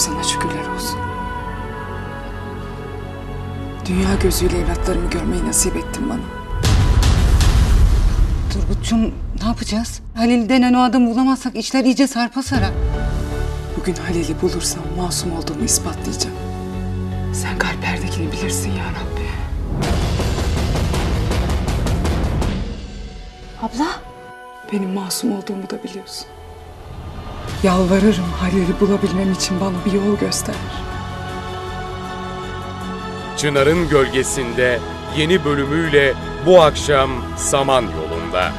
sana şükürler olsun. Dünya gözüyle evlatlarımı görmeyi nasip ettin bana. Turgut'cum ne yapacağız? Halil denen o adamı bulamazsak işler iyice sarpa sarar. Bugün Halil'i bulursam masum olduğumu ispatlayacağım. Sen kalplerdekini bilirsin ya Rabbi. Abla. Benim masum olduğumu da biliyorsun. Yalvarırım Halil'i bulabilmem için bana bir yol göster. Çınar'ın Gölgesinde yeni bölümüyle bu akşam Saman yolunda.